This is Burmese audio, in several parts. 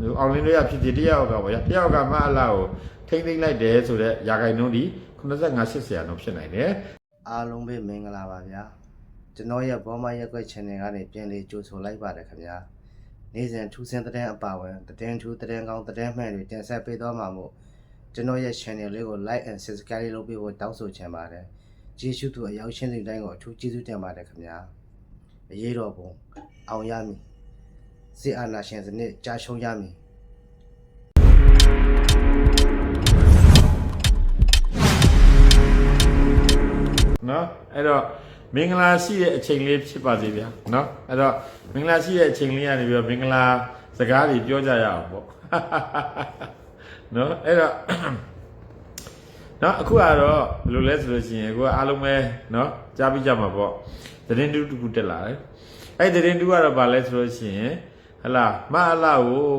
အောင်လင်းတို့ရဖြစ်စီတယောက်ကပေါ့ဗျာတယောက်ကမအလာကိုထိမ့်သိမ့်လိုက်တယ်ဆိုတော့ရာခိုင်နှုန်းဒီ85 80ရာနှုန်းဖြစ်နိုင်တယ်အားလုံးပဲမင်္ဂလာပါဗျာကျွန်တော်ရဲ့ဘောမရက်ွက် channel ကနေပြန်လေးကြိုဆိုလိုက်ပါတယ်ခင်ဗျာနေ့စဉ်ထူးဆန်းတဲ့အပါဝင်သတင်းထူးသတင်းကောင်းသတင်းမှန်တွေတင်ဆက်ပေးသွားမှာမို့ကျွန်တော်ရဲ့ channel လေးကို like and subscribe လုပ်ပေးဖို့တောင်းဆိုချင်ပါတယ်ကျေးဇူးတူအရောက်ရှင်းတဲ့တိုင်းကိုအထူးကျေးဇူးတင်ပါတယ်ခင်ဗျာအရေးတော်ပုံအောင်ရမည် စစ်အာဏာရှင်စနစ်ကြာရှုံးရမည်နော်အဲ့တော့မင်္ဂလာရှိတဲ့အချိန်လေးဖြစ်ပါစေဗျာနော်အဲ့တော့မင်္ဂလာရှိတဲ့အချိန်လေးကနေပြီးတော့မင်္ဂလာစကားတွေပြောကြရအောင်ပေါ့နော်အဲ့တော့နော်အခုကတော့ဘယ်လိုလဲဆိုလို့ရှိရင်အခုကအားလုံးပဲနော်ကြားပြီးကြမှာပေါ့သတင်းတူတူတက်လာတယ်အဲ့ဒီသတင်းတူကတော့ဗာလဲဆိုလို့ရှိရင် ဟလာမအလာကို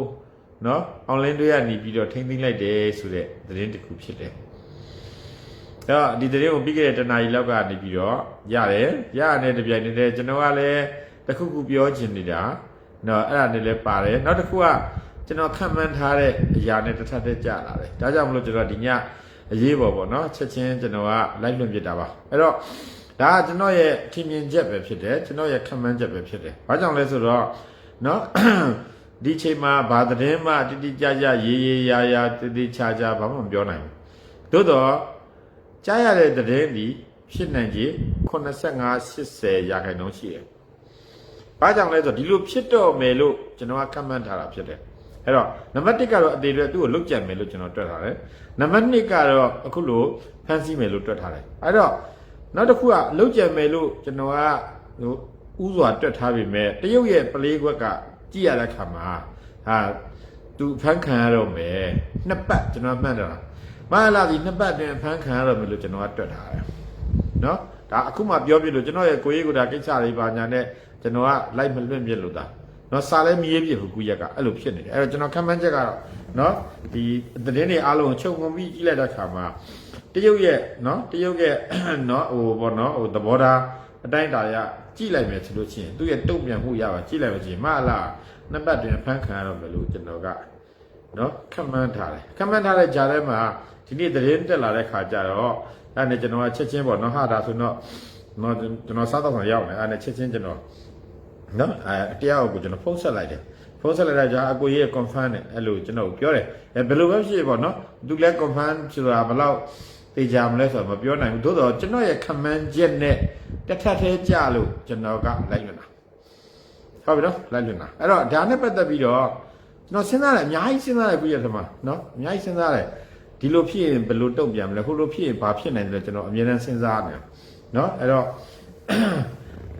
နော်အွန်လိုင်းတွေကနေပြီးတော့ထိမ့်သိမ်းလိုက်တယ်ဆိုတဲ့သတင်းတစ်ခုဖြစ်တယ်။အဲ့တော့ဒီသတင်းကိုပြီးခဲ့တဲ့တနာရီလောက်ကနေပြီးတော့ရတယ်။ရရတဲ့တပြိုင်တည်းကျွန်တော်ကလည်းတစ်ခုခုပြောချင်နေတာနော်အဲ့ဒါနဲ့လည်းပါတယ်။နောက်တစ်ခုကကျွန်တော်ခံမှန်းထားတဲ့အရာနဲ့တစ်ထပ်တည်းကြာလာတယ်။ဒါကြောင့်မလို့ကျွန်တော်ဒီညအရေးပေါ်ပေါ့နော်ချက်ချင်းကျွန်တော်ကလိုက်လွှင့်ပြတာပါ။အဲ့တော့ဒါကကျွန်တော်ရဲ့ထင်မြင်ချက်ပဲဖြစ်တယ်ကျွန်တော်ရဲ့ခံမှန်းချက်ပဲဖြစ်တယ်။ဘာကြောင့်လဲဆိုတော့ နော်ဒီချိန်မှာဘာသတင်းမှတိတိကျကျရေးရေးရာရာတိတိကျကျဘာမှမပြောနိုင်ဘူးသို့တော့ကြားရတဲ့သတင်းဒီဖြစ်နိုင်ခြေ85 80ရာခိုင်နှုန်းရှိတယ်။ဘာကြောင့်လဲဆိုတော့ဒီလိုဖြစ်တော့မယ်လို့ကျွန်တော်ကခန့်မှန်းထားတာဖြစ်တယ်။အဲ့တော့နံပါတ်1ကတော့အသေးတွေသူ့ကိုလုတ်ကြံမယ်လို့ကျွန်တော်တွက်ထားတယ်။နံပါတ်2ကတော့အခုလိုဖန်ဆီးမယ်လို့တွက်ထားတယ်။အဲ့တော့နောက်တစ်ခုကလုတ်ကြံမယ်လို့ကျွန်တော်ကဟို ဥစွာတွက်ထားပြီမဲ့တရုတ်ရဲ့ပလေးခွက်ကကြည့်ရတဲ့ခါမှာဟာသူဖန်ခံရတော့မယ်နှစ်ပတ်ကျွန်တော်မှတ်တော့မဟာလာဒီနှစ်ပတ်တွင်ဖမ်းခံရတော့မယ်လို့ကျွန်တော်ကတွက်ထားတယ်။နော်ဒါအခုမှပြောပြလို့ကျွန်တော်ရဲ့ကိုရေးကိုဒါကိစ္စလေးပါညာနဲ့ကျွန်တော်ကလိုက်မလွင့်ပြလို့ဒါနော်စာလည်းမရေးပြဘူးကူရက်ကအဲ့လိုဖြစ်နေတယ်အဲ့တော့ကျွန်တော်ခံမှန်းချက်ကတော့နော်ဒီသတင်းတွေအားလုံးချုပ်ငုံပြီးကြည့်လိုက်တဲ့အခါမှာတရုတ်ရဲ့နော်တရုတ်ရဲ့နော်ဟိုဘောနော်ဟိုသဘောထားအတိုင်းတာရ ကြည့်လိုက်မယ်ဆိုလို့ရှိရင်သူ့ရဲ့တုံ့ပြန်မှုရပါကြည့်လိုက်မယ်ချင်းမဟာလာနှစ်ပတ်တွင်ဖမ်းခံရတော့မယ်လို့ကျွန်တော်ကနော်ခက်မှန်းထားတယ်ခက်မှန်းထားတဲ့ဂျာထဲမှာဒီနေ့သတင်းတက်လာတဲ့ခါကျတော့အဲ့နဲ့ကျွန်တော်ကချက်ချင်းပေါ့နော်ဟာဒါဆိုတော့နော်ကျွန်တော်စားတော့ဆောင်ရောက်နေအဲ့နဲ့ချက်ချင်းကျွန်တော်နော်အဲတရားကိုကျွန်တော်ဖုန်းဆက်လိုက်တယ်ဖုန်းဆက်လိုက်တဲ့ဂျာအကိုကြီးရဲ့ confirm နဲ့အဲ့လိုကျွန်တော်ပြောတယ်အဲဘယ်လိုပဲဖြစ်ပေါ့နော်သူလည်း confirm ဆိုတာဘယ်လောက်သိကြမလဲဆိုတော့မပြောနိုင်ဘူးသို့တော့ကျွန်တော်ရဲ့ command ချက်နဲ့ တစ်ထပ်သေးကြလို့ကျွန်တော်ကလိုက်လွတ်တာဟုတ်ပြီနော်လိုက်လွတ်တာအဲ့တော့ဒါနဲ့ပတ်သက်ပြီးတော့နော်စဉ်းစားတယ်အများကြီးစဉ်းစားတယ်ပြည်ရထမနော်အများကြီးစဉ်းစားတယ်ဒီလိုဖြစ်ရင်ဘယ်လိုတုံ့ပြန်မလဲဟိုလိုဖြစ်ရင်ဘာဖြစ်နိုင်တယ်လဲကျွန်တော်အမြဲတမ်းစဉ်းစားနေနော်အဲ့တော့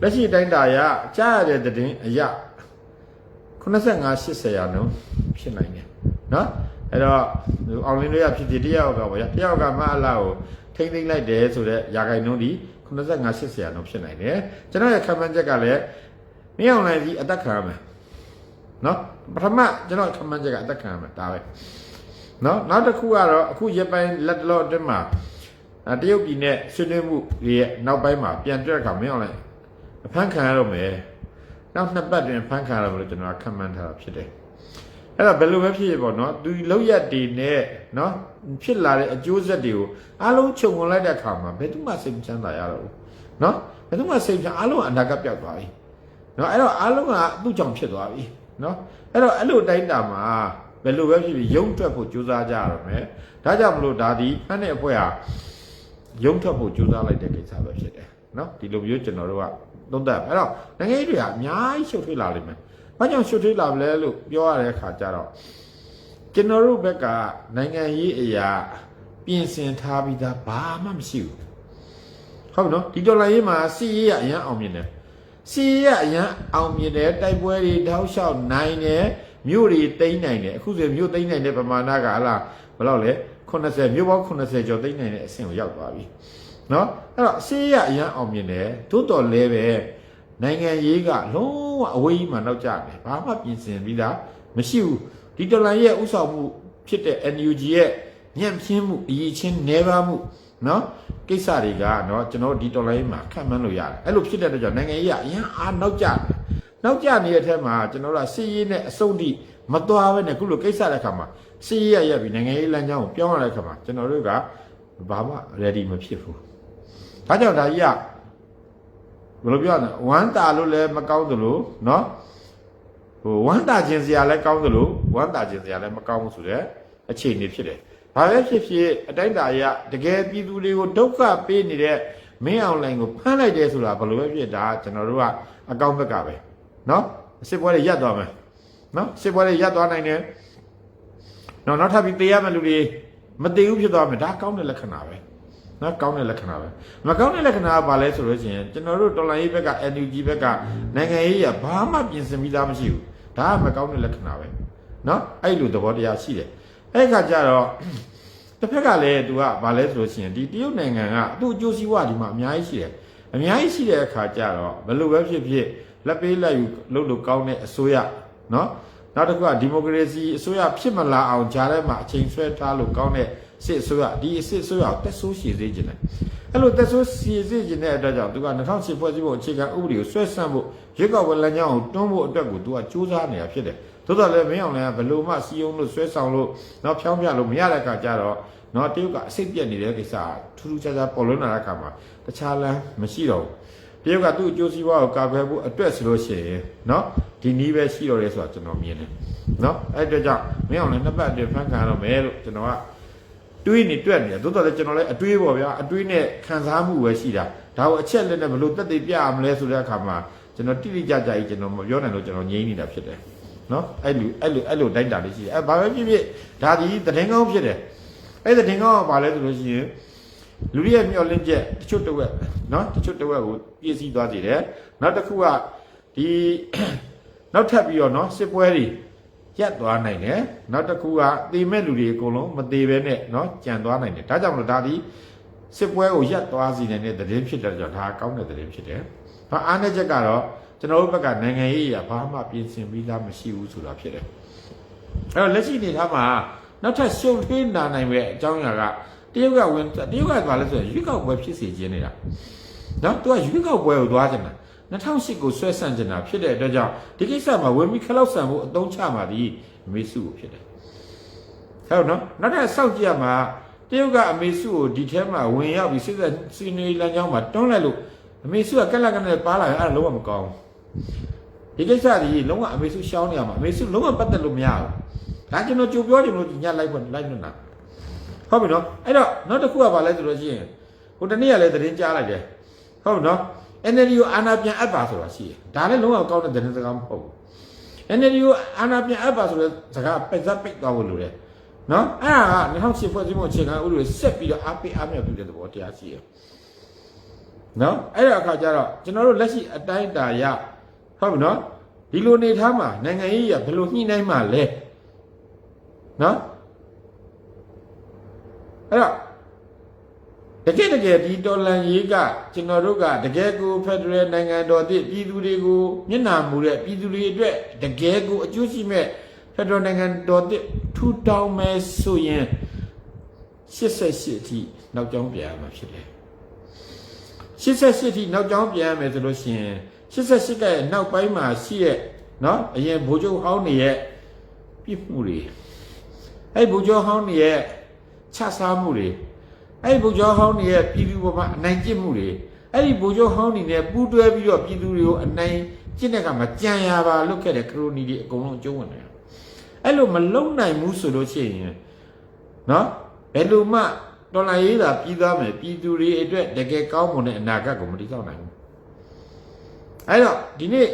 လက်ရှိတိုင်းတာရကြားရတဲ့တည်င်းအရ85 80ရာနှုန်းဖြစ်နိုင်တယ်နော်အဲ့တော့အောင်လင်းလေးကဖြစ်ဖြစ်တယောက်ကပေါ့ဗျာတယောက်ကမအလောက်ကိုထိမ့်သိမ့်လိုက်တယ်ဆိုတော့ရာဂိုင်နှုန်းဒီ 85 80ရာနှုန်းဖြစ်နိုင်တယ်ကျွန်တော်ရဲ့ခံမှန်းချက်ကလည်းမင်းအောင်လိုင်းကြီးအသက်ခံရမယ်နော်ပထမကျွန်တော်ခမန်းချက်ကအသက်ခံရမှာဒါပဲနော်နောက်တစ်ခုကတော့အခုရပိုင်းလက်တလောအတွင်းမှာအဲတရုတ်ပြည်နဲ့ဆွေးနွေးမှုတွေရဲ့နောက်ပိုင်းမှာပြန်တွေ့တဲ့အခါမင်းအောင်လိုက်အဖမ်းခံရတော့မယ်နောက်နှစ်ပတ်တွင်အဖမ်းခံရတော့မယ်လို့ကျွန်တော်ကခမန်းထားတာဖြစ်တယ် အဲ့တော့ဘယ်လိုပဲဖြစ်ဖြစ်ပေါ့နော်သူလောက်ရက်တွေနဲ့နော်ဖြစ်လာတဲ့အကျိုးဆက်တွေကိုအားလုံးခြုံငုံလိုက်တဲ့အခါမှာဘယ်သူမှစိတ်မချမ်းသာရတော့ဘူးနော်ဘယ်သူမှစိတ်မချမ်းအားလုံးအနာဂတ်ပြောက်သွားပြီနော်အဲ့တော့အားလုံးကသူ့ကြောင့်ဖြစ်သွားပြီနော်အဲ့တော့အဲ့လိုတိုင်းတာမှာဘယ်လိုပဲဖြစ်ဖြစ်ရုံးထွက်ဖို့ကြိုးစားကြရတော့မယ်ဒါကြောင့်မလို့ဒါဒီဖမ်းတဲ့အဖွဲ့ဟာရုံးထွက်ဖို့ကြိုးစားလိုက်တဲ့ကိစ္စပဲဖြစ်တယ်နော်ဒီလိုမျိုးကျွန်တော်တို့ကသုံးသပ်အဲ့တော့နိုင်ငံရေးတွေကအများကြီးရှုပ်ထွေးလာလိမ့်မယ် ဘာကြောင့်ရှုထွေးလာမလဲလို့ပြောရတဲ့အခါကျတော့ကျွန်တော်တို့ဘက်ကနိုင်ငံရေးအရာပြင်ဆင်ထားပြီးသားဘာမှမရှိဘူးဟုတ်နော်ဒီဒေါ်လာရေးမှာစီးရေးရအရန်အောင်မြင်တယ်စီးရေးရအရန်အောင်မြင်တယ်တိုက်ပွဲတွေတောက်လျှောက်နိုင်တယ်မြို့တွေတိမ့်နိုင်တယ်အခုဆိုမြို့တိမ့်နိုင်တဲ့ပမာဏကဟာလားဘယ်လောက်လဲ80မြို့ပေါင်း80ကျော်တိမ့်နိုင်တဲ့အဆင့်ကိုရောက်သွားပြီနော်အဲ့တော့စီးရေးရအရန်အောင်မြင်တယ်သို့တော်လည်းပဲ နိုင်ငံရေးကလုံးဝအဝေးကြီးမှနောက်ကျတယ်ဘာမှပြင်ဆင်ပြီးသားမရှိဘူးဒီတော်လန်ရဲ့ဥဆောင်မှုဖြစ်တဲ့ NUG ရဲ့ညံ့ဖျင်းမှုအရေးချင်းနေပါမှုเนาะကိစ္စတွေကเนาะကျွန်တော်ဒီတော်လိုင်းမှာခံမှန်းလို့ရတယ်အဲ့လိုဖြစ်တဲ့အတွက်ကြောင့်နိုင်ငံရေးကအရင်အားနောက်ကျတယ်နောက်ကျနေတဲ့အထက်မှာကျွန်တော်တို့ကစီးရေးနဲ့အစုံတိမ မသွားဘဲနဲ့ခုလိုကိစ္စတဲ့ခါမှာစီးရရက်ပြီးနိုင်ငံရေးလမ်းကြောင်းကိုပြောင်းရတဲ့ခါမှာကျွန်တော်တို့ကဘာမှ ready မဖြစ်ဘူးဒါကြောင့်ဒါကြီးက ဘယ်လိုပြောရလဲဝမ်းတာလို့လည်းမကောင်းသလိုနော်ဟိုဝမ်းတာခြင်းစရာလည်းကောင်းသလိုဝမ်းတာခြင်းစရာလည်းမကောင်းဘူးဆိုတဲ့အခြေအနေဖြစ်တယ်။ဘာပဲဖြစ်ဖြစ်အတိုင်းတာရတကယ်ပြည်သူတွေကိုဒုက္ခပေးနေတဲ့မင်းအောင်လိုင်ကိုဖမ်းလိုက်တယ်ဆိုတာဘယ်လိုပဲဖြစ်ဒါကျွန်တော်တို့ကအကောင်းဘက်ကပဲနော်အစ်စ်ပွဲတွေရပ်သွားမယ်နော်စစ်ပွဲတွေရပ်သွားနိုင်တယ်။နောက်နောက်ထပ်ပြီးတေးရမယ့်လူတွေမတေးဘူးဖြစ်သွားမယ်ဒါကောင်းတဲ့လက္ခဏာပဲ။ နော်ကောင်းတဲ့လက္ခဏာပဲမကောင်းတဲ့လက္ခဏာကဘာလဲဆိုလို့ရှိရင်ကျွန်တော်တို့တော်လိုင်းရေးဘက်က NUG ဘက်ကနိုင်ငံရေးရဘာမှပြင်ဆင်ပြီးသားမရှိဘူးဒါကမကောင်းတဲ့လက္ခဏာပဲနော်အဲ့လိုသဘောတရားရှိတယ်အဲ့ခါကျတော့တစ်ဖက်ကလည်းသူကဘာလဲဆိုလို့ရှိရင်ဒီတရုတ်နိုင်ငံကသူ့အကျိုးစီးပွားဒီမှာအများကြီးရှိတယ်အများကြီးရှိတဲ့အခါကျတော့ဘယ်လိုပဲဖြစ်ဖြစ်လက်ပေးလက်ယူလုပ်လို့ကောင်းတဲ့အစိုးရနော်နောက်တစ်ခုကဒီမိုကရေစီအစိုးရဖြစ်မလာအောင်ဂျားထဲမှာအချိန်ဆွဲထားလို့ကောင်းတဲ့ စစ်အစိုးရဒီစစ်အစိုးရကိုတက်ဆိုးရှည်စေခြင်းတယ်အဲ့လိုတက်ဆိုးရှည်စေခြင်းတဲ့အတွက်ကြောင့်သူက2008ဖွဲ့စည်းပုံအခြေခံဥပဒေကိုဆွဲဆန့်ဖို့ရွေးကောက်ပွဲလမ်းကြောင်းကိုတွန်းဖို့အတွက်ကိုသူကစူးစမ်းနေတာဖြစ်တယ်သို့တော်လည်းမင်းအောင်လည်းဘယ်လိုမှစီယုံလို့ဆွဲဆောင်လို့နောက်ဖြောင်းပြလို့မရတဲ့အခါကျတော့နော်တရုတ်ကအစိတ်ပြက်နေတဲ့ကိစ္စထူးထူးခြားခြားပေါ်လွင်လာတဲ့အခါမှာတခြားလမ်းမရှိတော့ဘူးတရုတ်ကသူ့အကျိုးစီးပွားကိုကာကွယ်ဖို့အတွက်ဆိုလို့ရှိရင်နော်ဒီနည်းပဲရှိတော့တယ်ဆိုတာကျွန်တော်မြင်တယ်နော်အဲ့အတွက်ကြောင့်မင်းအောင်လည်းနှစ်ပတ်အတွင်းဖန်ခံရတော့မယ်လို့ကျွန်တော်က တွေးနေတွက်နေတယ်သို့တော်လည်းကျွန်တော်လည်းအတွေးပေါ့ဗျာအတွေးနဲ့ခံစားမှုပဲရှိတာဒါကိုအချက်လက်နဲ့ဘယ်လိုတက်တည်ပြရမလဲဆိုတဲ့အခါမှာကျွန်တော်တိတိကျကျကြီးကျွန်တော်မပြောနိုင်လို့ကျွန်တော်ငြိမ်းနေတာဖြစ်တယ်နော်အဲ့လိုအဲ့လိုအဲ့လိုတိုက်တာလေးရှိတယ်အဲ့ဘာပဲဖြစ်ဖြစ်ဒါဒီသတင်းကောင်းဖြစ်တယ်အဲ့သတင်းကောင်းကဘာလဲဆိုလို့ရှိရင်လူတွေရဲ့မျောလင့်ချက်တချို့တစ်ဝက်နော်တချို့တစ်ဝက်ကိုပြည့်စည်သွားစေတယ်နောက်တစ်ခုကဒီနောက်ထပ်ပြီးတော့နော်စစ်ပွဲတွေ ရက်သွားနိုင်တယ်နောက်တစ်ခုကသေမဲ့လူတွေအကုန်လုံးမသေးဘဲနဲ့နော်ကြံသွားနိုင်တယ်ဒါကြောင့်မလို့ဒါဒီစစ်ပွဲကိုရက်သွားစေနိုင်တဲ့သတင်းဖြစ်တဲ့ကြောင့်ဒါကောင်းတဲ့သတင်းဖြစ်တယ်ဘာအားနည်းချက်ကတော့ကျွန်တော်တို့ဘက်ကနိုင်ငံရေးအရာဘာမှပြင်ဆင်ပြီးသားမရှိဘူးဆိုတာဖြစ်တယ်အဲ့တော့လက်ရှိအနေထားမှာနောက်ထပ်ရှုပ်ထွေးလာနိုင်မဲ့အကြောင်းအရာကတရုတ်ကဝင်တရုတ်ကဘာလဲဆိုရင်ရွေးကောက်ပွဲဖြစ်စေခြင်းနေတာနော်သူကရွေးကောက်ပွဲကိုသွားကြတယ် 2008ကိုဆွဲဆန့်ကျင်တာဖြစ်တဲ့အတွက်ကြောင့်ဒီကိစ္စမှာဝင်ပြီးခလောက်ဆန်ဖို့အသုံးချမှာဒီအမေစုကိုဖြစ်တယ်။ဟုတ်နော်နောက်ထပ်စောက်ကြည့်ရမှာတရုတ်ကအမေစုကိုဒီထဲမှာဝင်ရောက်ပြီးစစ်သက်စီနေလမ်းကြောင်းမှာတွန်းလိုက်လို့အမေစုကကက်လက်ကက်နဲ့ပါလာရင်အဲ့ဒါလုံးဝမကောင်းဘူး။ဒီကိစ္စဒီလုံးဝအမေစုရှောင်းနေရမှာအမေစုလုံးဝပတ်သက်လို့မရဘူး။ဒါကျွန်တော်ကြိုပြောတယ်လို့ညလိုက်ဖို့လိုက်နေတာ။ဟုတ်ပြီနော်။အဲ့တော့နောက်တစ်ခုကဘာလဲဆိုလို့ရှိရင်ဟိုတနေ့ကလည်းသတင်းကြားလိုက်တယ်။ဟုတ်နော်။ NLD ကိုအာဏာပြန်အပ်ပါဆိုတာရှိတယ်။ဒါလည်းလုံးဝကောင်းတဲ့သတင်းစကားမဟုတ်ဘူး။ NLD ကိုအာဏာပြန်အပ်ပါဆိုတဲ့စကားပိတ်သက်ပိတ်သွားဖို့လိုတယ်။နော်။အဲ့ဒါက2008ဖွဲ့စည်းမှုအခြေခံဥပဒေဆက်ပြီးတော့အပိအမြောက်ပြုတဲ့သဘောတရားရှိတယ်။နော်။အဲ့ဒါအခါကျတော့ကျွန်တော်တို့လက်ရှိအတိုင်းအတာရဟုတ်ပြီနော်။ဒီလိုနေထားမှာနိုင်ငံရေးရဘယ်လိုညှိနှိုင်းမှလဲ။နော်။အဲ့တော့ တကယ်တကယ်ဒီတော်လန်ရေးကကျွန်တော်တို့ကတကယ်ကိုဖက်ဒရယ်နိုင်ငံတော်တည်ပြည်သူတွေကိုမျက်နှာမူတဲ့ပြည်သူတွေအတွက်တကယ်ကိုအကျိုးရှိမဲ့ဖက်ဒရယ်နိုင်ငံတော်တည်ထူထောင်မယ်ဆိုရင်88အထိနောက်ကျောင်းပြန်ရမှာဖြစ်တယ်88အထိနောက်ကျောင်းပြန်ရမယ်ဆိုလို့ရှိရင်88ကရဲ့နောက်ပိုင်းမှာရှိရဲ့เนาะအရင်ဘိုးချုပ်ဟောင်းနေရဲ့ပြစ်မှုတွေအဲ့ဘိုးချုပ်ဟောင်းနေရဲ့ချစားမှုတွေ အဲ့ဒီဗိုလ်ချုပ်ဟောင်းတွေရဲ့ပြည်သူပေါ်မှာအနိုင်ကျင့်မှုတွေအဲ့ဒီဗိုလ်ချုပ်ဟောင်းတွေနဲ့ပူးတွဲပြီးတော့ပြည်သူတွေကိုအနိုင်ကျင့်တဲ့ကမှာကြံရပါလုတ်ခဲ့တဲ့ခရိုနီတွေအကုန်လုံးအကျုံးဝင်တယ်အဲ့လိုမလုံနိုင်ဘူးဆိုလို့ရှိရင်နော်ဘယ်လိုမှတော်လာရေးတာပြီးသားမယ်ပြည်သူတွေအတွက်တကယ်ကောင်းမွန်တဲ့အနာဂတ်ကိုမတည်ဆောက်နိုင်ဘူးအဲ့တော့ဒီနေ့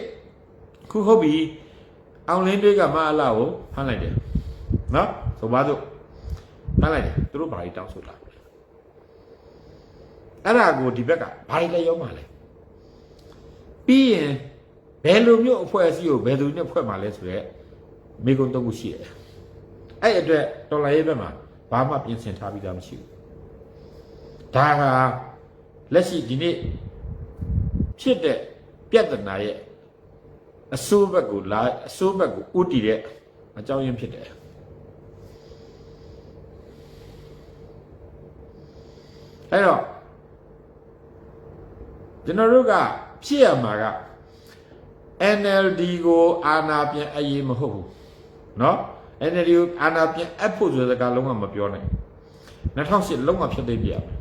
ခုဟုတ်ပြီအောင်လင်းတွေကမအလာကိုဖမ်းလိုက်တယ်နော်ဆိုပါစို့ဖမ်းလိုက်တယ်သူတို့ဘာတွေတောင်းဆိုတာ အဲ့ဒါကိုဒီဘက်ကဘာတွေလဲရောက်မှလဲပြီးရင်ဘယ်လိုမျိုးအဖွဲ့အစည်းကိုဘယ်သူနဲ့ဖွဲ့မှာလဲဆိုရက်မိကုံတုံးခုရှိတယ်အဲ့အတွက်တော်လိုင်းရေးဘက်မှာဘာမှပြင်ဆင်ထားပြီးသားမရှိဘူးဒါကလက်ရှိဒီနေ့ဖြစ်တဲ့ပြဿနာရဲ့အဆိုးဘက်ကိုလာအဆိုးဘက်ကိုဥတည်တဲ့အကြောင်းရင်းဖြစ်တယ်အဲ့တော့ ကျွန်တော်တို့ကဖြစ်ရမှာက NLD ကိုအာဏာပြန်အရေးမဟုတ်ဘူးနော် NLD ကိုအာဏာပြန်အပ်ဖို့ဆိုတဲ့စကားလုံးဝမပြောနဲ့2008လုံးဝဖြစ်သိပြရမယ်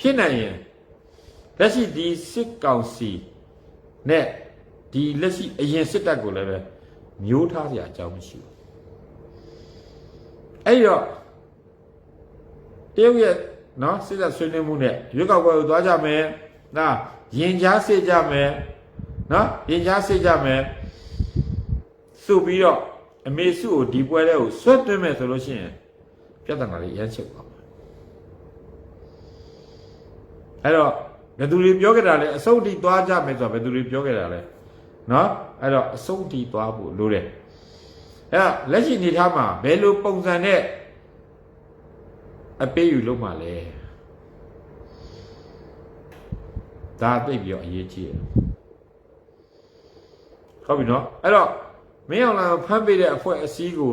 ဖြစ်နိုင်ရင်လက်ရှိဒီစစ်ကောင်စီနဲ့ဒီလက်ရှိအရင်စစ်တပ်ကိုလည်းပဲမျိုးထားစရာအကြောင်းမရှိဘူးအဲ့တော့တရုတ်ရဲ့ နော်စစ်တပ်ဆွေးနွေးမှုနဲ့ရွေးကောက်ပွဲကိုသွားကြမယ်နာရင်ကြားစစ်ကြမယ်နော်ရင်ကြားစစ်ကြမယ်စုပြီးတော့အမေစုကိုဒီပွဲတဲ့ကိုဆွတ်သွင်းမယ်ဆိုလို့ရှိရင်ပြဿနာလေးရမ်းချုပ်ပါမယ်အဲ့တော့ဘယ်သူတွေပြောကြတာလဲအစုံတီသွားကြမယ်ဆိုတော့ဘယ်သူတွေပြောကြတာလဲနော်အဲ့တော့အစုံတီသွားဖို့လိုတယ်အဲ့တော့လက်ရှိအနေထားမှာဘယ်လိုပုံစံနဲ့ အပေးယူလုပ်မှလဲဒါသိပ်ပြီးတော့အရေးကြီးတယ်ဟုတ်ပြီနော်အဲ့တော့မင်းအောင်လာဖမ်းပေးတဲ့အဖွဲ့အစည်းကို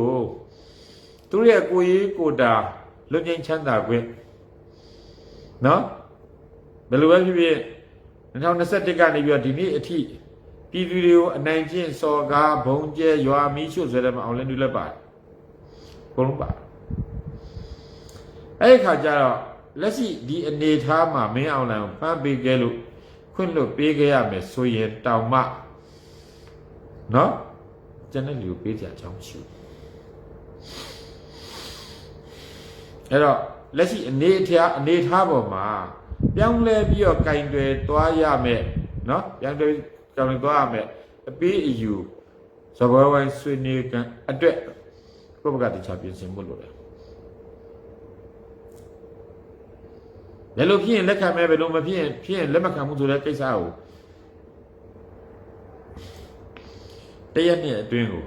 သူတို့ရဲ့ကိုရေးကိုတာလွတ်ငြိမ်းချမ်းသာခွင့်နော်ဘယ်လိုပဲဖြစ်ဖြစ်2021ကနေပြီးတော့ဒီနေ့အထိပြည်သူတွေကိုအနိုင်ကျင့်စော်ကားဘုံကျဲရွာမီးရှို့ဆွဲတယ်မအောင်လင်းတူလည်းပါတယ်ဘုံလုံးပါ အဲ့ဒီခါကျတော့လက်ရှိဒီအနေထားမှာမင်းအောင်လိုင်ကိုဖမ်းပေးခဲ့လို့ခွင့်လွတ်ပေးခဲ့ရမယ်ဆိုရင်တောင်မှနော်ကျန်တဲ့လူကိုပေးကြအကြောင်းမရှိဘူးအဲ့တော့လက်ရှိအနေအထားအနေအထားပေါ်မှာပြောင်းလဲပြီးတော့ကင်တွေသွားရမယ်နော်ပြောင်းလဲကြောင်လဲသွားရမယ်အပေးအယူသဘောဝိုင်းဆွေးနွေးကန်အတွက်ဘုဘကတခြားပြင်ဆင်မှုလို့တ ယ်ဘယ်လိုဖြစ်ရင်လက်ခံမယ်ဘယ်လိုမဖြစ်ရင်ဖြစ်ရင်လက်မခံဘူးဆိုတဲ့ကိစ္စကိုတရက်နှစ်အတွင်းကို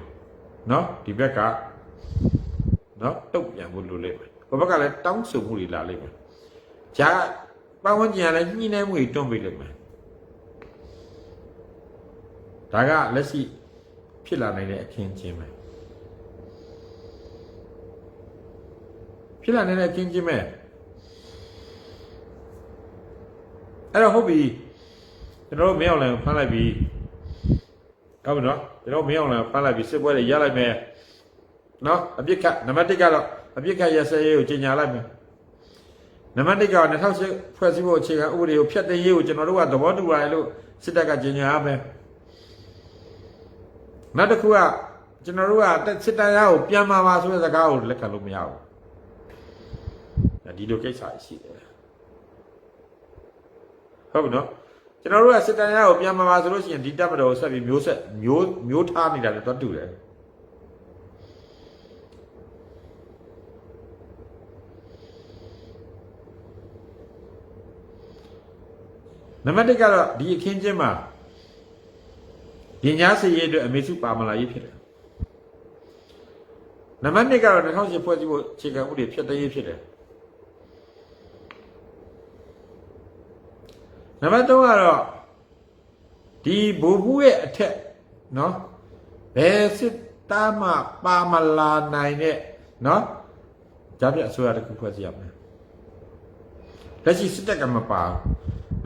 နော်ဒီဘက်ကနော်တုတ်ပြန်ဖို့လိုလိမ့်မယ်ဘုဘကလည်းတောင်းဆိုမှုတွေလာလိမ့်မယ်ဂျာပတ်ဝန်းကျင်ကလည်းညှိနှိုင်းမှုတွေတွန်းပေးလိမ့်မယ်ဒါကလက်ရှိဖြစ်လာနိုင်တဲ့အခင်းချင်းပဲဖြစ်လာနိုင်တဲ့အခင်းချင်းပဲ အဲ့တော့ဟုတ်ပြီကျွန်တော်တို့မင်းအောင်လည်းဖမ်းလိုက်ပြီဟုတ်ပြီနော်ကျွန်တော်မင်းအောင်လည်းဖမ်းလိုက်ပြီစစ်ပွဲတွေရလိုက်မယ်နော်အပြစ်ခတ်နံပါတ်1ကတော့အပြစ်ခတ်ရစရေးကိုကြီးညာလိုက်မယ်နံပါတ်1က2008ဖွဲ့စည်းဖို့အခြေခံဥပဒေကိုဖျက်သိမ်းရေးကိုကျွန်တော်တို့ကသဘောတူရတယ်လို့စစ်တပ်ကကြီးညာရမယ်နောက်တစ်ခုကကျွန်တော်တို့ကစစ်တပ်ရကိုပြန်มาပါဆိုတဲ့စကားကိုလက်ခံလို့မရဘူးဒီလိုကိစ္စရှိတယ် ဟုတ်ပြီနော်ကျွန်တော်တို့ကစစ်တမ်းရကိုပြန်มาပါဆိုလို့ရှိရင်ဒီတပ်မတော်ကိုဆက်ပြီးမျိုးဆက်မျိုးမျိုးထားနေတာလည်းတော့တူတယ်နံပါတ်1ကတော့ဒီအခင်းချင်းမှာရင်ကြားစရေးအတွက်အမေစုပါမလာရေးဖြစ်တယ်နံပါတ်2ကတော့2008ဖွဲ့စည်းဖို့အခြေခံဥပဒေဖြစ်တဲ့ရေးဖြစ်တယ်ံပါတ်3ကတော့ဒီဘိုးဘူးရဲ့အထက်နော်ဘယ်စစ်သားမှပါမလာနိုင်တဲ့နော်ကြားပြအစိုးရတစ်ခုဖွဲ့စည်းရမယ်လက်ရှိစစ်တပ်ကမပါ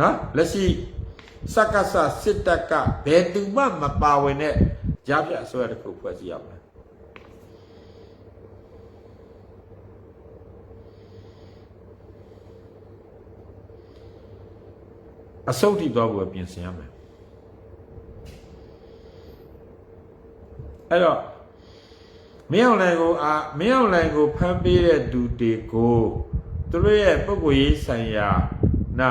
နော်လက်ရှိစက္ကစစစ်တပ်ကဘယ်သူမှမပါဝင်တဲ့ကြားပြအစိုးရတစ်ခုဖွဲ့စည်းရမယ် အစုပ်ထိသွားဖို့ပြင်ဆင်ရမယ်အဲ့တော့မင်းအောင်လိုင်ကိုအာမင်းအောင်လိုင်ကိုဖမ်းပေးတဲ့သူတွေကိုသူတို့ရဲ့ပုံကိုယ်ရေးဆိုင်ရာနာ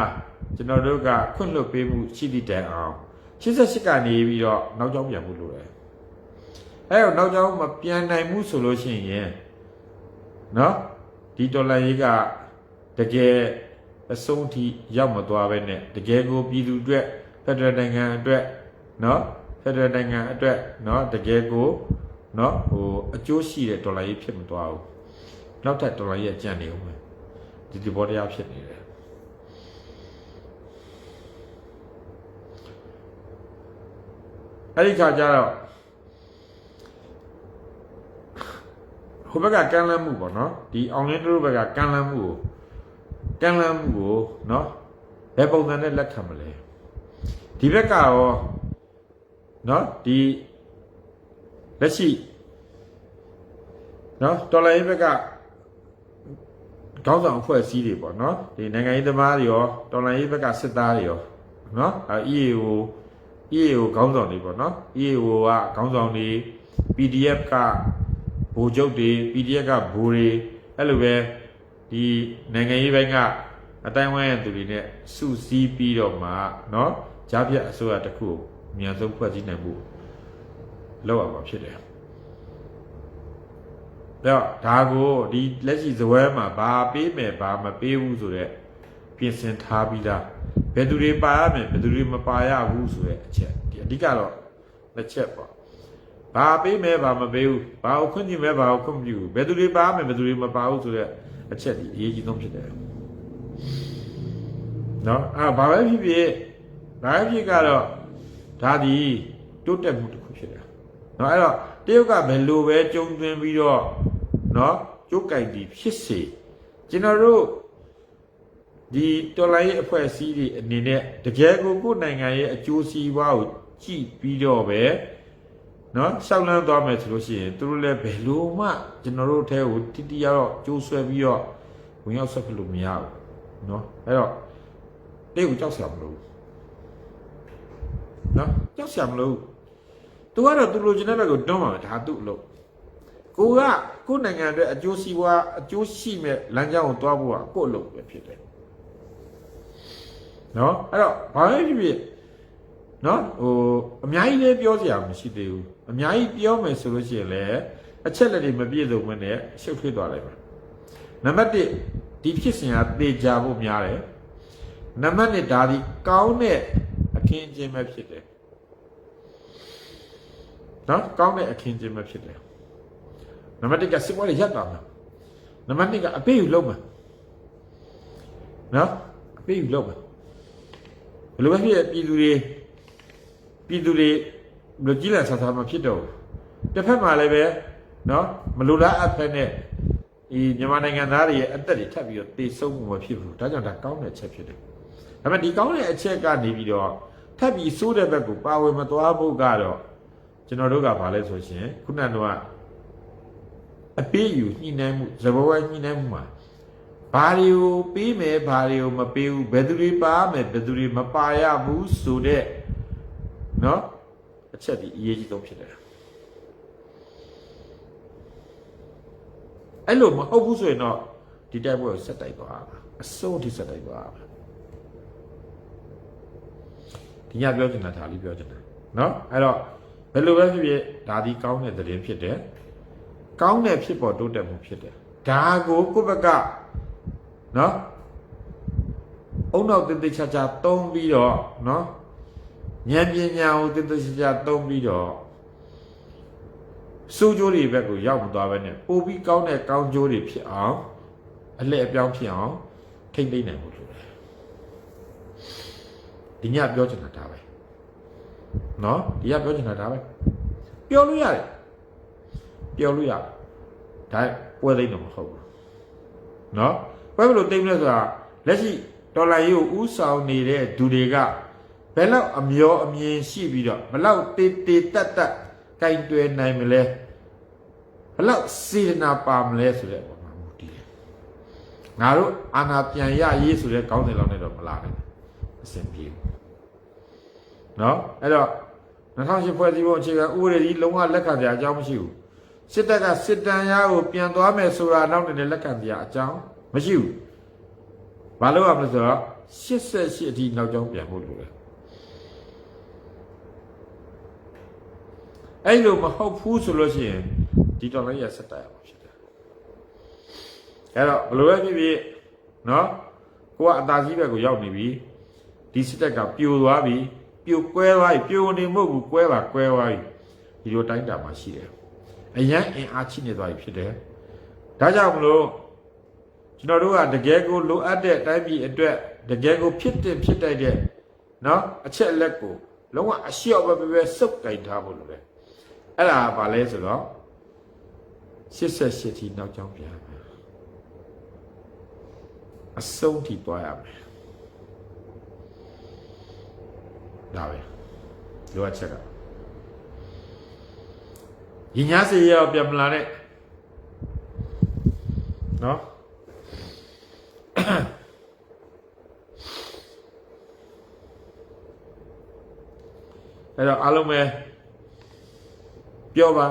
ကျွန်တော်တို့ကခွင့်လွှတ်ပေးမှုရှိသည့်တိုင်အောင်88ကနေပြီးတော့နောက်ကျောင်းပြန်မှုလို့ရတယ်အဲ့တော့နောက်ကျောင်းမပြန်နိုင်မှုဆိုလို့ရှိရင်နော်ဒီဒေါ်လာရေးကတကယ် အဆုံးထိရောက်မသွားပဲနဲ့တကယ်ကိုပြည်သူအတွက်ဖက်ဒရယ်နိုင်ငံအတွက်နော်ဖက်ဒရယ်နိုင်ငံအတွက်နော်တကယ်ကိုနော်ဟိုအကျိုးရှိတဲ့ဒေါ်လာရေးဖြစ်မသွားဘူးနောက်ထပ်ဒေါ်လာရေးအကျန်နေဦးမယ်ဒီဒီဘောတရားဖြစ်နေတယ်အဲ့ဒီခါကျတော့ဟိုဘက်ကကမ်းလှမ်းမှုပေါ့နော်ဒီအောင်လင်းတို့ဘက်ကကမ်းလှမ်းမှုကို ကမ်းလှမ်းမှုကိုနော်ဘယ်ပုံစံနဲ့လက်ခံမလဲဒီဘက်ကရောနော်ဒီလက်ရှိနော်ဒေါ်လာရေးဘက်ကခေါင်းဆောင်အဖွဲ့အစည်းတွေပေါ့နော်ဒီနိုင်ငံရေးသမားတွေရောဒေါ်လာရေးဘက်ကစစ်သားတွေရောနော်အဲ EAO EAO ခေါင်းဆောင်တွေပေါ့နော် EAO ကခေါင်းဆောင်တွေ PDF ကဗိုလ်ချုပ်တွေ PDF ကဗိုလ်တွေအဲ့လိုပဲ ဒီနိုင်ငံရေးဘက်ကအတိုင်းဝိုင်းရသူတွေနဲ့စုစည်းပြီးတော့မှเนาะကြားပြတ်အစိုးရတစ်ခုကိုအမြန်ဆုံးဖွဲ့စည်းနိုင်မှုလောက်ရမှာဖြစ်တယ်တော့ဒါကိုဒီလက်ရှိဇပွဲမှာဘာပေးမယ်ဘာမပေးဘူးဆိုတော့ပြင်ဆင်ထားပြီးသားဘယ်သူတွေပါရမယ်ဘယ်သူတွေမပါရဘူးဆိုတဲ့အချက်ဒီအဓိကတော့တစ်ချက်ပေါ့ ဘာပေးမဲဘာမပေးဘူးဘာကိုခွင့်ပြုမဲဘာကိုခွင့်မပြုဘူးဘယ်သူတွေပါမယ်ဘယ်သူတွေမပါဘူးဆိုတော့ အချက်ဒီအရေးကြီးဆုံးဖြစ်တယ်နော်အာဘာပဲဖြစ်ဖြစ်ဘာပဲဖြစ်ကတော့ဒါဒီတိုးတက်မှုတစ်ခုဖြစ်တယ်နော်အဲ့တော့တရုတ်ကဘယ်လိုပဲကြုံသွင်းပြီးတော့နော်ကျုပ်ကြိုက်ဒီဖြစ်စေကျွန်တော်တို့ဒီတော်လိုင်းရဲ့အဖွဲ့အစည်းတွေအနေနဲ့တကယ်ကိုကိုယ့်နိုင်ငံရဲ့အကျိုးစီးပွားကိုကြည့်ပြီးတော့ပဲ နော်ရှောက်လန်းသွားမယ်ဆိုလို့ရှိရင်သူတို့လည်းဘယ်လိုမှကျွန်တော်တို့အဲကိုတိတိရတော့ကြိုးဆွဲပြီးတော့ဝင်ရောက်ဆက်ဖလို့မရဘူးနော်အဲ့တော့တိတ်ကိုကြောက်စရာမလိုဘူးနော်ကြောက်စရာမလိုဘူးသူကတော့သူလိုချင်တဲ့ဘက်ကိုတွန်းပါမယ်ဒါသူ့အလုပ်ကိုကကိုယ့်နိုင်ငံအတွက်အကျိုးစီးပွားအကျိုးရှိမဲ့လမ်းကြောင်းကိုတွားဖို့ကကိုယ့်အလုပ်ပဲဖြစ်တယ်နော်အဲ့တော့ဘာပဲဖြစ်ဖြစ်နော်ဟိုအများကြီးလည်းပြောစရာမရှိသေးဘူး အများကြီးပြောမယ်ဆိုလို့ရှိရင်လည်းအချက်လက်တွေမပြည့်စုံမနဲ့ရှုပ်ထွေးသွားလိုက်ပါနံပါတ်1ဒီဖြစ်စဉ်ကသေချာဖို့များတယ်နံပါတ်2ဒါဒီကောင်းတဲ့အခင်းအကျင်းပဲဖြစ်တယ်နော်ကောင်းတဲ့အခင်းအကျင်းပဲဖြစ်တယ်နံပါတ်1ကစစ်ပွဲတွေရပ်တာမှာနံပါတ်2ကအပေးယူလုံးမှာနော်အပေးယူလုံးမှာဘယ်လိုပဲဖြစ်ဖြစ်ပြည်သူတွေပြည်သူတွေ ဘယ်ကြီးလန်ဆဆာမဖြစ်တော့ဘူးတစ်ဖက်မှာလည်းပဲနော်မလူလားအပ်ဖက်နဲ့ဒီမြန်မာနိုင်ငံသားတွေရဲ့အသက်တွေထပ်ပြီးတော့တေဆုံးမှုမဖြစ်ဘူးဒါကြောင့်ဒါကောင်းတဲ့အချက်ဖြစ်တယ်ဒါပေမဲ့ဒီကောင်းတဲ့အချက်ကနေပြီးတော့ထပ်ပြီးဆိုးတဲ့ဘက်ကိုပါဝင်မသွားဖို့ကတော့ကျွန်တော်တို့ကဘာလဲဆိုရှင်ခုနကအပေးယူညှိနှိုင်းမှုသဘောဝညှိနှိုင်းမှုမှာဘာတွေကိုပေးမယ်ဘာတွေကိုမပေးဘူးဘယ်သူတွေပါမယ်ဘယ်သူတွေမပါရဘူးဆိုတဲ့နော် အချက်ဒီအရေးကြီးဆုံးဖြစ်တယ်အဲ့လိုမဟုတ်ဘူးဆိုရင်တော့ဒီတိုက်ပွဲကိုဆက်တိုက်သွားမှာအစိုးထိဆက်တိုက်သွားမှာဒီညပြောချင်တာဒါလေးပြောချင်တာနော်အဲ့တော့ဘယ်လိုပဲဖြစ်ဖြစ်ဒါဒီကောင်းတဲ့သတင်းဖြစ်တယ်ကောင်းတဲ့ဖြစ်ပေါ်တိုးတက်မှုဖြစ်တယ်ဒါကိုကိုယ့်ဘက်ကနော်အုံနောက်တိတ်တိတ်ချာချာတုံးပြီးတော့နော် ဉာဏ်ပညာကိုတိတိကျကျသုံးပြီးတော့စိုးကျိုးတွေဘက်ကိုရောက်မသွားဘဲနဲ့ပိုပြီးကောင်းတဲ့ကောင်းကျိုးတွေဖြစ်အောင်အလှအပြောင်းဖြစ်အောင်ထိမ့်သိမ့်နိုင်ဖို့လိုတယ်။ဒီညပြောချင်တာဒါပဲ။နော်ဒီညပြောချင်တာဒါပဲ။ပြောလို့ရတယ်။ပြောလို့ရတယ်။ဒါပွဲသိမ့်တော့မဟုတ်ဘူး။နော်ပွဲဘယ်လိုသိမ့်လဲဆိုတာလက်ရှိဒေါ်လာရေးကိုဥဆောင်နေတဲ့သူတွေက ဘယ်လောက်အမျောအမြင်ရှိပြီးတော့ဘလောက်တေတေတတ်တတ်ကင်တွယ်နိုင်မလဲဘလောက်စေတနာပါမလဲဆိုတဲ့အပေါ်မှာမူတည်တယ်ငါတို့အာနာပြန်ရရေးဆိုတဲ့ကောင်းစဉ်လောက်နဲ့တော့မလာနိုင်ဘူးအဆင်ပြေနော်အဲ့တော့2008ဖွဲ့စည်းပုံအခြေခံဥပဒေကြီးလုံးဝလက်ခံစရာအကြောင်းမရှိဘူးစစ်တပ်ကစစ်တမ်းရားကိုပြန်သွားမယ်ဆိုတာနောက်နေလက်ခံစရာအကြောင်းမရှိဘူးဘာလို့ရမလဲဆိုတော့88အထိနောက်ကျောင်းပြန်ဖို့လိုတယ် အဲ့လိုမဟုတ်ဘူးဆိုလို့ရှိရင်ဒီတော်လိုက်ရဆက်တိုက်ရမှာဖြစ်တယ်အဲ့တော့ဘယ်လိုပဲဖြစ်ဖြစ်နော်ကိုကအသာကြီးဘက်ကိုရောက်နေပြီဒီစစ်တပ်ကပြိုသွားပြီပြိုကွဲသွားပြီပြိုနေမဟုတ်ဘူးကွဲပါကွဲသွားပြီဒီလိုတိုင်းတာမှာရှိတယ်အရန်အင်အားချိနေသွားပြီဖြစ်တယ်ဒါကြောင့်မလို့ကျွန်တော်တို့ကတကယ်ကိုလိုအပ်တဲ့အတိုင်းပြည်အတွက်တကယ်ကိုဖြစ်တင်ဖြစ်တိုက်တဲ့နော်အချက်အလက်ကိုလုံးဝအလျှော့ပဲပဲပဲစုပ်ကင်ထားဖို့လိုတယ် အဲ့ဒါကဘာလဲဆိုတော့88ထိနောက်ကျောင်းပြန်ရမယ်အဆုံးထိတွားရမယ်ဒါပဲလိုအပ်ချက်ကရင်ညာစေရအောင်ပြန်မလာနဲ့နော်အဲ့တော့အားလုံးပဲ ပြောပါ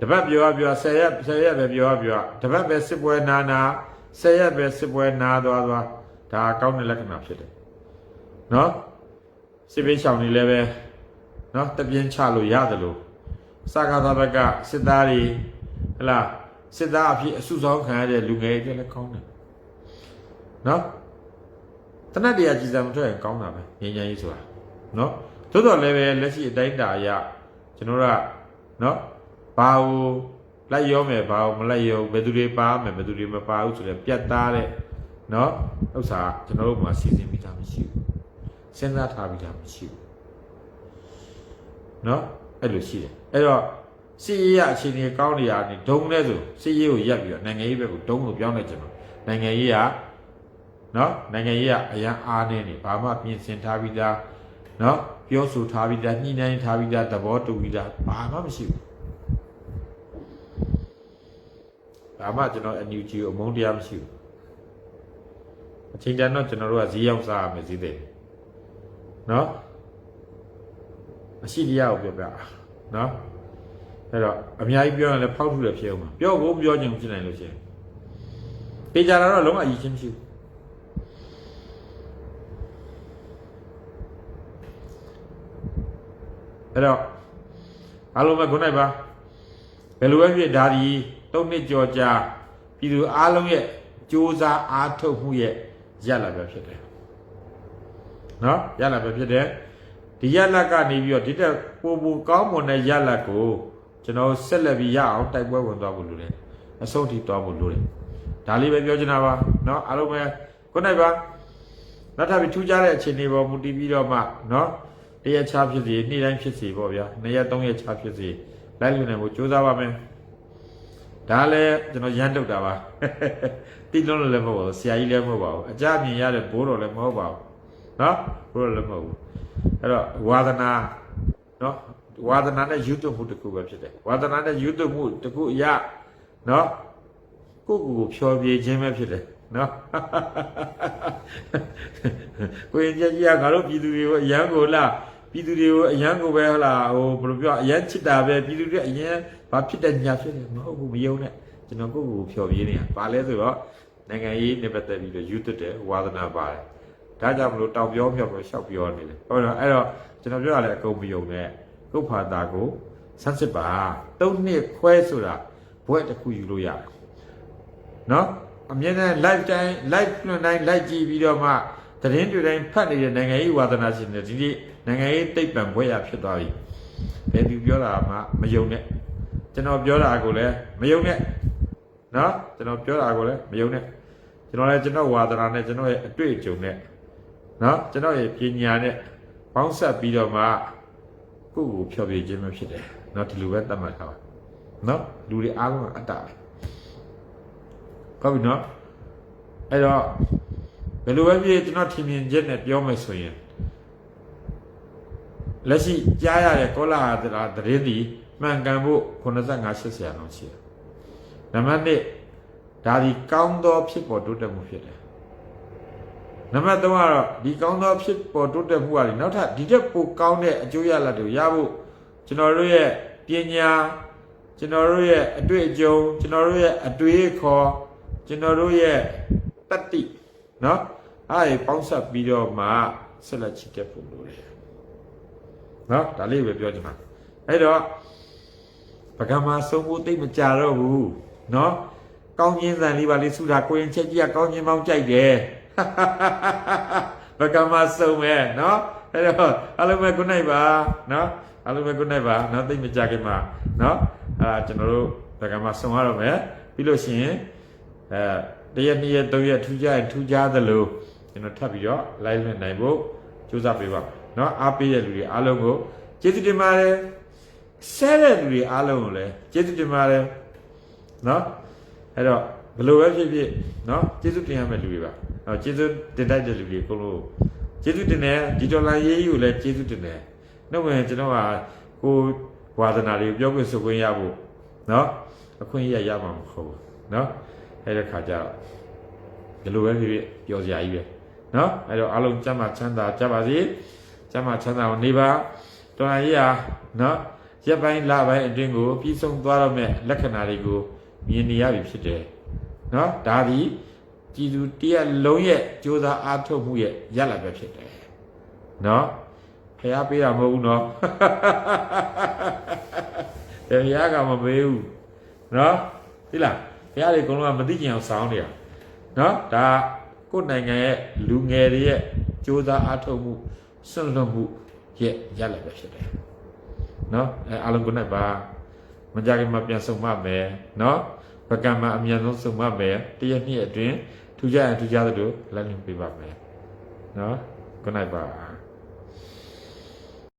တပတ်ပြောရပြောဆယ်ရက်ဆယ်ရက်ပဲပြောရပြောတပတ်ပဲစစ်ပွဲနာနာဆယ်ရက်ပဲစစ်ပွဲနာသွားသွားဒါကောင်းတဲ့လက္ခဏာဖြစ်တယ်နော်စစ်ပေးရှောင်နေလည်းပဲနော်တပြင်းချလို့ရတယ်လို့စကားသားဘက်ကစစ်သားတွေဟလာစစ်သားအဖြစ်အစုဆောင်ခံရတဲ့လူငယ်တွေလည်းကောင်းတယ်နော်တနတ်တရားကြည်စံမထွက်ရင်ကောင်းတာပဲငြိမ်းချမ်းရေးဆိုတာနော် သို့တော်လည်းပဲလက်ရှိအတိုင်းတာအရကျွန်တော်တို့ကနော်ဘာကိုလိုက်ရောမယ်ဘာကိုမလိုက်ရောဘယ်သူတွေပါမယ်ဘယ်သူတွေမပါဘူးဆိုတော့ပြတ်သားတဲ့နော်ဥစ္စာကျွန်တော်တို့မှာစီစဉ်ပြီးသားမရှိဘူးစဉ်းစားထားပြီးသားမရှိဘူးနော်အဲ့လိုရှိတယ်အဲ့တော့စီရေးရအခြေအနေကောင်းနေရနေဒုံနဲ့ဆိုစီရေးကိုရက်ပြီးတော့နိုင်ငံရေးဘက်ကိုဒုံလို့ပြောင်းလိုက်ကြတယ်နိုင်ငံရေးကနော်နိုင်ငံရေးကအရန်အားနေနေဘာမှပြင်ဆင်ထားပြီးသားနော် ပြောဆိုထားပြီးသားညှိနှိုင်းထားပြီးသားသဘောတူပြီးသားဘာမှမရှိဘူးဒါမှကျွန်တော် NUG ကိုအမုန်းတရားမရှိဘူးအချိန်တန်တော့ကျွန်တော်တို့ကဈေးရောက်စားရမယ်ဈေးတယ်နော်အရှိတရားကိုပြောပြနော်အဲ့တော့အများကြီးပြောရင်လည်းဖောက်ထုတယ်ဖြစ်အောင်ပါပြောဖို့ပြောချင်ဖြစ်နိုင်လို့ရှိရင်ပေကြတာတော့လုံးဝအရေးချင်းမရှိဘူး အဲ့တော့အားလုံးပဲခုနိုင်ပါဘယ်လိုပဲဖြစ်ဒါဒီတုံးနှစ်ကြော်ကြာပြည်သူအားလုံးရဲ့စ조사အားထုတ်မှုရဲ့ရလာပဲဖြစ်တယ်နော်ရလာပဲဖြစ်တယ်ဒီရလက်ကနေပြီးတော့ဒီတက်ပိုပူကောင်းမွန်တဲ့ရလက်ကိုကျွန်တော်ဆက်လက်ပြီးရအောင်တိုက်ပွဲဝင်သွားဖို့လိုတယ်အဆုံးထိသွားဖို့လိုတယ်ဒါလေးပဲပြောချင်တာပါเนาะအားလုံးပဲခုနိုင်ပါနောက်ထပ်ပြီးထူးခြားတဲ့အခြေအနေပေါ်မူတည်ပြီးတော့မှเนาะ တရက်ချဖြစ်စီနေ့တိုင်းဖြစ်စီပေါ့ဗျာနှစ်ရက်သုံးရက်ချဖြစ်စီလိုက်လို့နိုင်ဖို့ကြိုးစားပါမယ်ဒါလည်းကျွန်တော်ရမ်းတုတ်တာပါတိလုံးလည်းမဟုတ်ပါဘူးဆရာကြီးလည်းမဟုတ်ပါဘူးအကြမြင်ရတဲ့ဘိုးတော်လည်းမဟုတ်ပါဘူးเนาะဘိုးတော်လည်းမဟုတ်ဘူးအဲ့တော့ဝါသနာเนาะဝါသနာနဲ့ယူသွမှုတစ်ခုပဲဖြစ်တယ်ဝါသနာနဲ့ယူသွမှုတစ်ခုအရเนาะကိုယ့်ကိုယ်ကိုဖြောပြခြင်းပဲဖြစ်တယ်เนาะကိုရင်ကြီးကငါတို့ပြည်သူတွေကိုအရန်ကိုလာ ပြည်သူတွေကိုအရန်ကိုပဲဟလာဟိုဘယ်လိုပြောအရန်ချစ်တာပဲပြည်သူတွေအရန်ဘာဖြစ်တဲ့ညာဖြစ်တယ်မဟုတ်ဘူးမယုံနဲ့ကျွန်တော်ကိုယ့်ကိုယ်ကိုဖြောပြနေတာဘာလဲဆိုတော့နိုင်ငံရေးနဲ့ပတ်သက်ပြီးတော့ယူသွတဲ့ဝါသနာပါတယ်ဒါကြောင့်မလို့တောင်ပြောမြောက်ပြောရှောက်ပြောနေတယ်ဟုတ်တော့အဲ့တော့ကျွန်တော်ပြောရလဲအကုန်မယုံနဲ့ကိုယ့်ဖာတာကိုဆန်းစစ်ပါသုံးနှစ်ခွဲဆိုတာဘွဲ့တစ်ခုယူလို့ရတယ်နော်အမြဲတမ်း live တိုင်း live လွှင့်တိုင်း live ကြည့်ပြီးတော့မှသတင်းတွေတိုင်းဖတ်နေတဲ့နိုင်ငံရေးဝါသနာရှင်တွေဒီနေ့ နိုင်ငံရေးတိတ်ပံဘွဲ့ရဖြစ်သွားပြီဘယ်သူပြောတာမှမယုံနဲ့ကျွန်တော်ပြောတာကိုလည်းမယုံနဲ့နော်ကျွန်တော်ပြောတာကိုလည်းမယုံနဲ့ကျွန်တော်လည်းကျွန်တော်ဝါသနာနဲ့ကျွန်တော်ရဲ့အတွေ့အကြုံနဲ့နော်ကျွန်တော်ရဲ့ပညာနဲ့ပေါင်းဆက်ပြီးတော့မှကိုယ့်ကိုဖျော်ဖြေခြင်းပဲဖြစ်တယ်နော်ဒီလိုပဲသတ်မှတ်ထားပါနော်လူတွေအားလုံးကအတ္တပဲဟုတ်ပြီနော်အဲ့တော့ဘယ်လိုပဲဖြစ်ကျွန်တော်ထင်မြင်ချက်နဲ့ပြောမယ်ဆိုရင် လက်ရှိကြားရတဲ့ကောလာဟလာသတင်းဒီမှန်ကန်ဖို့85 80ရာလောက်ရှိတယ်နံပါတ်1ဒါဒီကောင်းသောဖြစ်ပေါ်တိုးတက်မှုဖြစ်တယ်နံပါတ်3ကတော့ဒီကောင်းသောဖြစ်ပေါ်တိုးတက်မှုကလေနောက်ထပ်ဒီတက်ပိုကောင်းတဲ့အကျိုးရလဒ်တွေရဖို့ကျွန်တော်တို့ရဲ့ပညာကျွန်တော်တို့ရဲ့အတွေ့အကြုံကျွန်တော်တို့ရဲ့အတွေးခေါ်ကျွန်တော်တို့ရဲ့တတ္တိနော်အားပေါင်းဆက်ပြီးတော့မှဆက်လက်ချစ်တဲ့ပုံလို့လေ နော်ဒါလေးပဲပြောချင်ပါအဲ့တော့ပကမာဆုံးဖို့တိတ်မကြတော့ဘူးနော်ကောင်းခြင်းစံလေးပါလေးစုတာကိုရင်ချက်ကြီးကကောင်းခြင်းပေါင်းကြိုက်တယ်ပကမာဆုံးပဲနော်အဲ့တော့အလုံးမဲ့ခုနိုင်ပါနော်အလုံးမဲ့ခုနိုင်ပါနော်တိတ်မကြခင်မှာနော်အာကျွန်တော်တို့ပကမာဆုံးရတော့မယ်ပြီးလို့ရှိရင်အဲတရက်နှစ်ရက်သုံးရက်ထူးကြရင်ထူးကြသလိုကျွန်တော်ထပ်ပြီးတော့ live လွှင့်နိုင်ဖို့ကြိုးစားပေးပါ เนาะအားပေးတဲ့လူတွေအားလုံးကိုကျေးဇူးတင်ပါတယ်ဆဲတဲ့လူတွေအားလုံးကိုလည်းကျေးဇူးတင်ပါတယ်เนาะအဲ့တော့ဘယ်လိုပဲဖြစ်ဖြစ်เนาะကျေးဇူးတင်ရမယ့်လူတွေပါအဲ့ကျေးဇူးတင်တတ်တဲ့လူတွေအကုန်လုံးကျေးဇူးတင်တယ်ဒီဒေါ်လာရေးကြီးကိုလည်းကျေးဇူးတင်တယ်နှုတ်ဝင်ကျွန်တော်က ကိုဝါဒနာတွေကိုပြောခွင့်ဆိုခွင့်ရဖို့နော်အခွင့်အရေးရမှာမဟုတ်ဘူးနော်အဲ့ဒီခါကျတော့ဒီလိုပဲဖြစ်ဖြစ်ပြောစရာကြီးပဲနော်အဲ့တော့အားလုံးကျမ်းမာချမ်းသာကြပါစေ ကျမ်းမာချမ်းသာအောင်နေပါတော်ရည်ရနော်ရက်ပိုင်းလပိုင်းအတွင်းကိုပြီးဆုံးသွားတော့မဲ့လက္ခဏာတွေကိုမြင်နေရပြီဖြစ်တယ်နော်ဒါသည်ကြည်သူတရက်လုံးရဲ့ကြိုးစားအားထုတ်မှုရဲ့ရလဒ်ပဲဖြစ်တယ်နော်ဖះပေးတာမဟုတ်ဘူးနော်ဘယ်ဘုရားကမပေးဘူးနော်သိလားဘုရားတွေအကုန်လုံးကမသိကြအောင်စောင်းနေရနော်ဒါကိုယ့်နိုင်ငံရဲ့လူငယ်တွေရဲ့စ조사အားထုတ်မှု ဆွန့်လွတ်မှုရဲ့ရလဒ်ပဲဖြစ်တယ်နော်အဲအားလုံးကိုနိုင်ပါမကြခင်မှာပြန်ဆုံးမမယ်နော်ပကံမှာအမြန်ဆုံးဆုံးမမယ်တရက်နှစ်အတွင်းထူကြရင်ထူကြသလိုလက်လင်းပေးပါမယ်နော်ကိုနိုင်ပါ